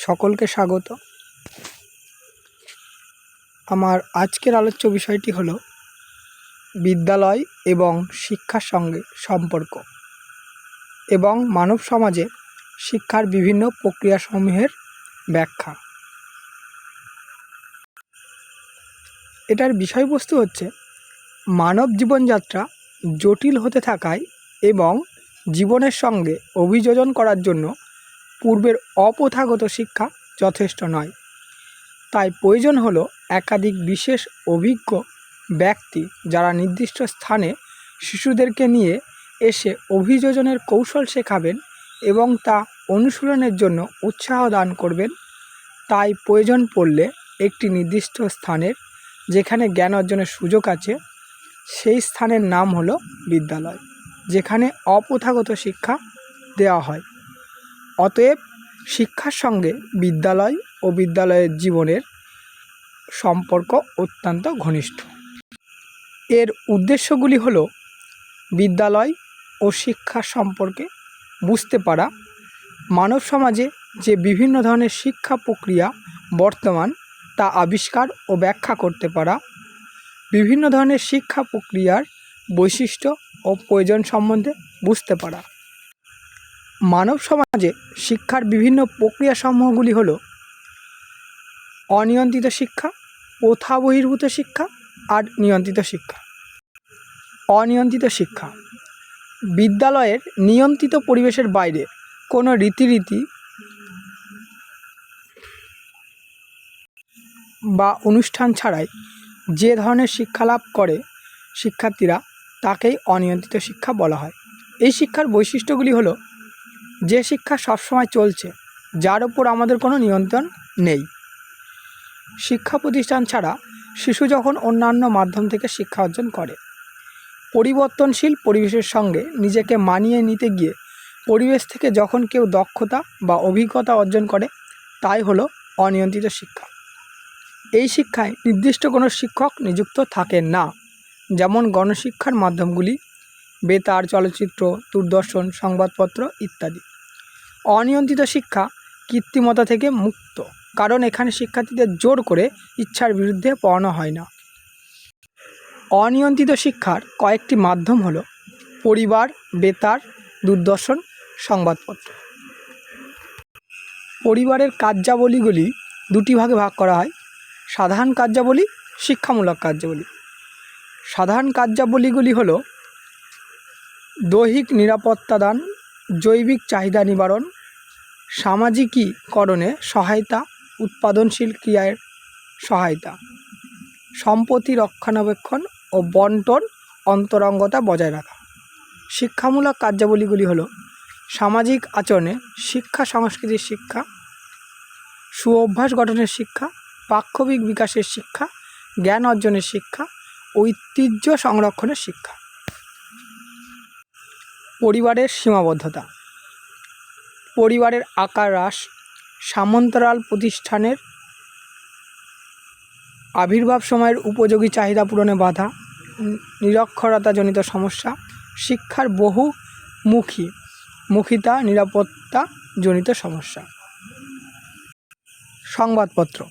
সকলকে স্বাগত। আমার আজকের আলোচ্য বিষয়টি হলো বিদ্যালয় এবং শিক্ষার সঙ্গে সম্পর্ক এবং মানব সমাজে শিক্ষার বিভিন্ন প্রক্রিয়াসমূহের ব্যাখ্যা। এটার বিষয়বস্তু হচ্ছে মানব জীবনযাত্রা জটিল হতে থাকায় এবং জীবনের সঙ্গে অভিযোজন করার জন্য পূর্বের অপ্রথাগত শিক্ষা যথেষ্ট নয়। তাই প্রয়োজন হলো একাধিক বিশেষ অভিজ্ঞ ব্যক্তি যারা নির্দিষ্ট স্থানে শিশুদেরকে নিয়ে এসে অভিযোজনের কৌশল শেখাবেন এবং তা অনুশীলনের জন্য উৎসাহ দান করবেন। তাই প্রয়োজন পড়লে একটি নির্দিষ্ট স্থানের যেখানে জ্ঞান অর্জনের সুযোগ আছে, সেই স্থানের নাম হলো বিদ্যালয়, যেখানে অপ্রথাগত শিক্ষা দেওয়া হয়। অতএব শিক্ষার সঙ্গে বিদ্যালয় ও বিদ্যালয়ের জীবনের সম্পর্ক অত্যন্ত ঘনিষ্ঠ। এর উদ্দেশ্যগুলি হল বিদ্যালয় ও শিক্ষা সম্পর্কে বুঝতে পারা, মানব সমাজে যে বিভিন্ন ধরনের শিক্ষা প্রক্রিয়া বর্তমান তা আবিষ্কার ও ব্যাখ্যা করতে পারা, বিভিন্ন ধরনের শিক্ষা প্রক্রিয়ার বৈশিষ্ট্য ও প্রয়োজন সম্বন্ধে বুঝতে পারা। মানব সমাজে শিক্ষার বিভিন্ন প্রক্রিয়াসমূহগুলি হলো অনিয়ন্ত্রিত শিক্ষা প্রথা বহির্ভূত শিক্ষা আর নিয়ন্ত্রিত শিক্ষা। অনিয়ন্ত্রিত শিক্ষা। বিদ্যালয়ের নিয়ন্ত্রিত পরিবেশের বাইরে কোনো রীতিরীতি বা অনুষ্ঠান ছাড়াই যে ধরনের শিক্ষা লাভ করে শিক্ষার্থীরা, তাকেই অনিয়ন্ত্রিত শিক্ষা বলা হয়। এই শিক্ষার বৈশিষ্ট্যগুলি হলো যে শিক্ষা সবসময় চলছে, যার ওপর আমাদের কোনো নিয়ন্ত্রণ নেই। শিক্ষা প্রতিষ্ঠান ছাড়া শিশু যখন অন্যান্য মাধ্যম থেকে শিক্ষা অর্জন করে, পরিবর্তনশীল পরিবেশের সঙ্গে নিজেকে মানিয়ে নিতে গিয়ে পরিবেশ থেকে যখন কেউ দক্ষতা বা অভিজ্ঞতা অর্জন করে, তাই হলো অনিয়ন্ত্রিত শিক্ষা। এই শিক্ষায় নির্দিষ্ট কোনো শিক্ষক নিযুক্ত থাকেন না, যেমন গণশিক্ষার মাধ্যমগুলি, বেতার, চলচ্চিত্র, দূরদর্শন, সংবাদপত্র ইত্যাদি। অনিয়ন্ত্রিত শিক্ষা কৃত্রিমতা থেকে মুক্ত, কারণ এখানে শিক্ষার্থীদের জোর করে ইচ্ছার বিরুদ্ধে পড়ানো হয় না। অনিয়ন্ত্রিত শিক্ষার কয়েকটি মাধ্যম হলো পরিবার, বেতার, দূরদর্শন, সংবাদপত্র। পরিবারের কার্যাবলীগুলি দুটি ভাগে ভাগ করা হয়। সাধারণ কার্যাবলী, শিক্ষামূলক কার্যাবলী। সাধারণ কার্যাবলীগুলি হলো দৈহিক নিরাপত্তা দান জৈবিক চাহিদা নিবারণ, সামাজিকীকরণে সহায়তা, উৎপাদনশীল ক্রিয়ার সহায়তা, সম্পত্তি রক্ষণাবেক্ষণ ও বন্টন অন্তরঙ্গতা বজায় রাখা। শিক্ষামূলক কার্যাবলীগুলি হলো সামাজিক আচরণে শিক্ষা সংস্কৃতির শিক্ষা, সুঅভ্যাস গঠনের শিক্ষা, পাক্ষবিক বিকাশের শিক্ষা, জ্ঞান অর্জনের শিক্ষা, ঐতিহ্য সংরক্ষণের শিক্ষা। পরিবারের সীমাবদ্ধতা। পরিবারের আকার হ্রাস সামন্তরাল প্রতিষ্ঠানের আবির্ভাব সময়ের উপযোগী চাহিদা পূরণে বাধা, নিরক্ষরতাজনিত সমস্যা, শিক্ষার বহুমুখী মুখিতা নিরাপত্তাজনিত সমস্যা। সংবাদপত্র।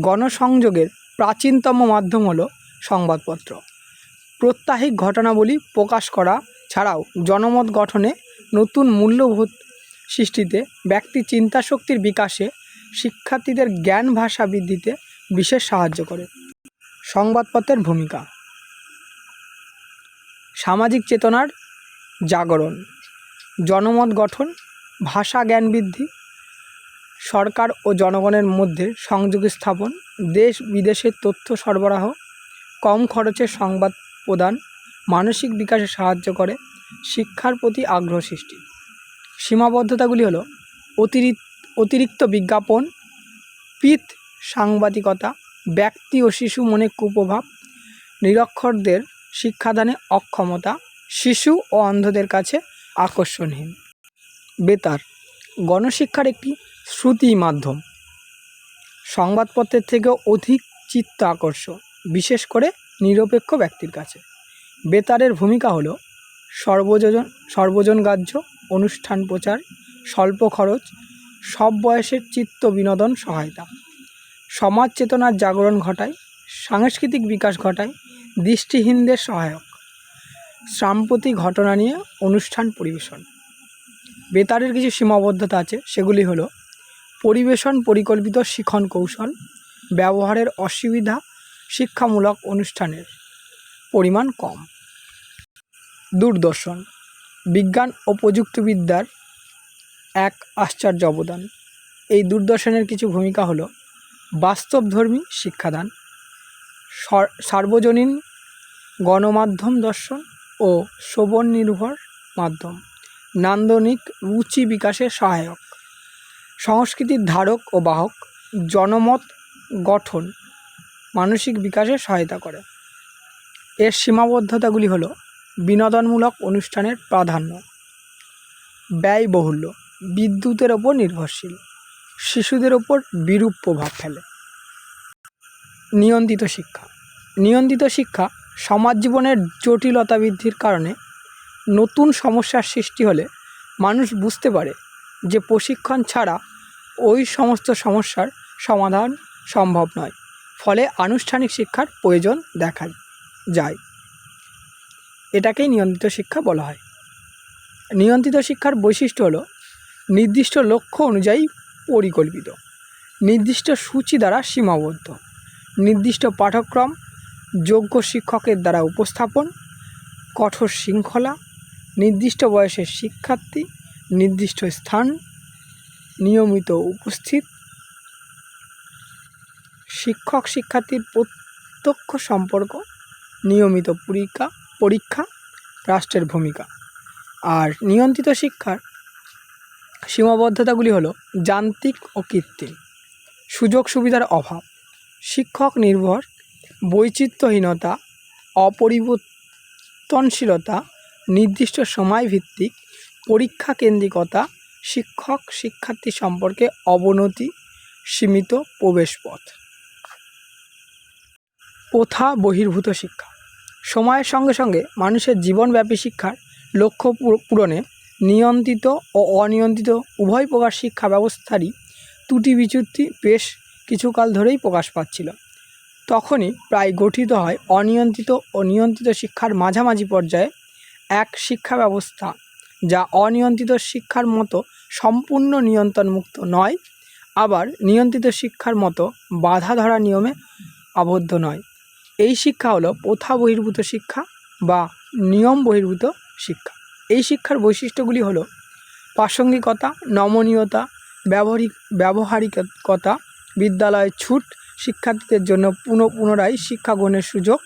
গণসংযোগের প্রাচীনতম মাধ্যম হলো সংবাদপত্র। প্রত্যাহিক ঘটনাবলী প্রকাশ করা ছাড়াও জনমত গঠনে নতুন মূল্যবোধ সৃষ্টিতে ব্যক্তি চিন্তাশক্তির বিকাশে শিক্ষার্থীদের জ্ঞান ভাষা বৃদ্ধিতে বিশেষ সাহায্য করে। সংবাদপত্রের ভূমিকা। সামাজিক চেতনার জাগরণ। জনমত গঠন, ভাষা জ্ঞান বৃদ্ধি, সরকার ও জনগণের মধ্যে সংযোগ স্থাপন, দেশ বিদেশের তথ্য সরবরাহ, কম খরচে সংবাদ প্রদান, মানসিক বিকাশে সাহায্য করে শিক্ষার প্রতি আগ্রহ সৃষ্টি। সীমাবদ্ধতাগুলি হলো অতিরিক্ত অতিরিক্ত বিজ্ঞাপন পিত সাংবাদিকতা, ব্যক্তি ও শিশু মনে কুপ্রভাব, নিরক্ষরদের শিক্ষাদানে অক্ষমতা, শিশু ও অন্ধদের কাছে আকর্ষণহীন। বেতার, গণশিক্ষার একটি শ্রুতি মাধ্যম। সংবাদপত্রের থেকেও অধিক চিত্ত আকর্ষণ বিশেষ করে নিরপেক্ষ ব্যক্তির কাছে। বেতারের ভূমিকা হলো সর্বজন সর্বজন সর্বজনগ্রাহ্য অনুষ্ঠান প্রচার, স্বল্প খরচ, সব বয়সের চিত্ত বিনোদন সহায়তা। সমাজ চেতনার জাগরণ ঘটায়, সাংস্কৃতিক বিকাশ ঘটায়, দৃষ্টিহীনদের সহায়ক। সাম্প্রতিক ঘটনা নিয়ে অনুষ্ঠান পরিবেশন। বেতারের কিছু সীমাবদ্ধতা আছে, সেগুলি হলো, পরিবেশন পরিকল্পিত শিখন কৌশল, ব্যবহারের অসুবিধা, শিক্ষামূলক অনুষ্ঠানের পরিমাণ কম। দূরদর্শন, বিজ্ঞান ও প্রযুক্তিবিদ্যার এক আশ্চর্য অবদান। এই দূরদর্শনের কিছু ভূমিকা হলো বাস্তবধর্মী শিক্ষাদান সার্বজনীন গণমাধ্যম দর্শন ও শ্রবণ নির্ভর মাধ্যম, নান্দনিক রুচি বিকাশে সহায়ক, সংস্কৃতির ধারক ও বাহক, জনমত গঠন, মানসিক বিকাশে সহায়তা করে। এর সীমাবদ্ধতাগুলি হলো বিনোদনমূলক অনুষ্ঠানের প্রাধান্য। ব্যয়বহুল্য। বিদ্যুতের ওপর নির্ভরশীল। শিশুদের ওপর বিরূপ প্রভাব ফেলে। নিয়ন্ত্রিত শিক্ষা। নিয়ন্ত্রিত শিক্ষা সমাজ জীবনের জটিলতা বৃদ্ধির কারণে নতুন সমস্যার সৃষ্টি হলে মানুষ বুঝতে পারে যে প্রশিক্ষণ ছাড়া ওই সমস্ত সমস্যার সমাধান সম্ভব নয়। ফলে আনুষ্ঠানিক শিক্ষার প্রয়োজন দেখা যায়। এটাকেই নিয়ন্ত্রিত শিক্ষা বলা হয়। নিয়ন্ত্রিত শিক্ষার বৈশিষ্ট্য হলো নির্দিষ্ট লক্ষ্য অনুযায়ী পরিকল্পিত, নির্দিষ্ট সূচি দ্বারা সীমাবদ্ধ, নির্দিষ্ট পাঠক্রম, যোগ্য শিক্ষকের দ্বারা উপস্থাপন, কঠোর শৃঙ্খলা, নির্দিষ্ট বয়সের শিক্ষার্থী, নির্দিষ্ট স্থান, নিয়মিত উপস্থিত শিক্ষক শিক্ষার্থীর প্রত্যক্ষ সম্পর্ক, নিয়মিত পরীক্ষা পরীক্ষা, রাষ্ট্রের ভূমিকা। আর নিয়ন্ত্রিত শিক্ষার সীমাবদ্ধতাগুলি হলো যান্ত্রিক ও কৃত্রিম। সুযোগ সুবিধার অভাব, শিক্ষক নির্ভর, বৈচিত্র্যহীনতা, অপরিবর্তনশীলতা, নির্দিষ্ট সময় ভিত্তিক পরীক্ষা কেন্দ্রিকতা, শিক্ষক শিক্ষার্থী সম্পর্কে অবনতি, সীমিত প্রবেশপথ। প্রথা বহির্ভূত শিক্ষা। সময়ের সঙ্গে সঙ্গে মানুষের জীবনব্যাপী শিক্ষার লক্ষ্য পূর- পূরণে নিয়ন্ত্রিত ও অনিয়ন্ত্রিত উভয় প্রকার শিক্ষা ব্যবস্থারই ত্রুটি বিচ্যুতি বেশ কিছুকাল ধরেই প্রকাশ পাচ্ছিল। তখনই প্রায় গঠিত হয় অনিয়ন্ত্রিত ও নিয়ন্ত্রিত শিক্ষার মাঝামাঝি পর্যায়ে এক শিক্ষা ব্যবস্থা, যা অনিয়ন্ত্রিত শিক্ষার মতো সম্পূর্ণ নিয়ন্ত্রণমুক্ত নয়, আবার নিয়ন্ত্রিত শিক্ষার মতো বাধা ধরা নিয়মে আবদ্ধ নয়। এই শিক্ষা হলো প্রথা বহির্ভূত শিক্ষা বা নিয়ম বহির্ভূত শিক্ষা। এই শিক্ষার বৈশিষ্ট্যগুলি হলো প্রাসঙ্গিকতা, নমনীয়তা, ব্যবহারিক, ব্যবহারিকতা বিদ্যালয়ের ছুট, শিক্ষার্থীদের জন্য পুনঃ, পুনরায় শিক্ষা গ্রহণের সুযোগ,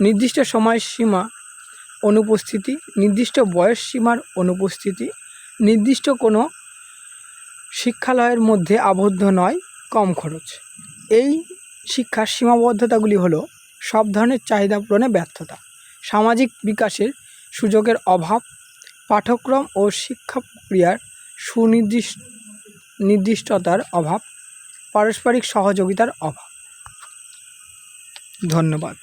নির্দিষ্ট সময়সীমা অনুপস্থিতি, নির্দিষ্ট বয়স সীমার অনুপস্থিতি, নির্দিষ্ট কোনো শিক্ষালয়ের মধ্যে আবদ্ধ নয়, কম খরচ। এই শিক্ষার সীমাবদ্ধতাগুলি হলো সব ধরনের চাহিদা পূরণে ব্যর্থতা। সামাজিক বিকাশের সুযোগের অভাব, পাঠ্যক্রম ও শিক্ষা প্রক্রিয়ার সুনির্দিষ্ট নির্দিষ্টতার অভাব, পারস্পরিক সহযোগিতার অভাব। ধন্যবাদ।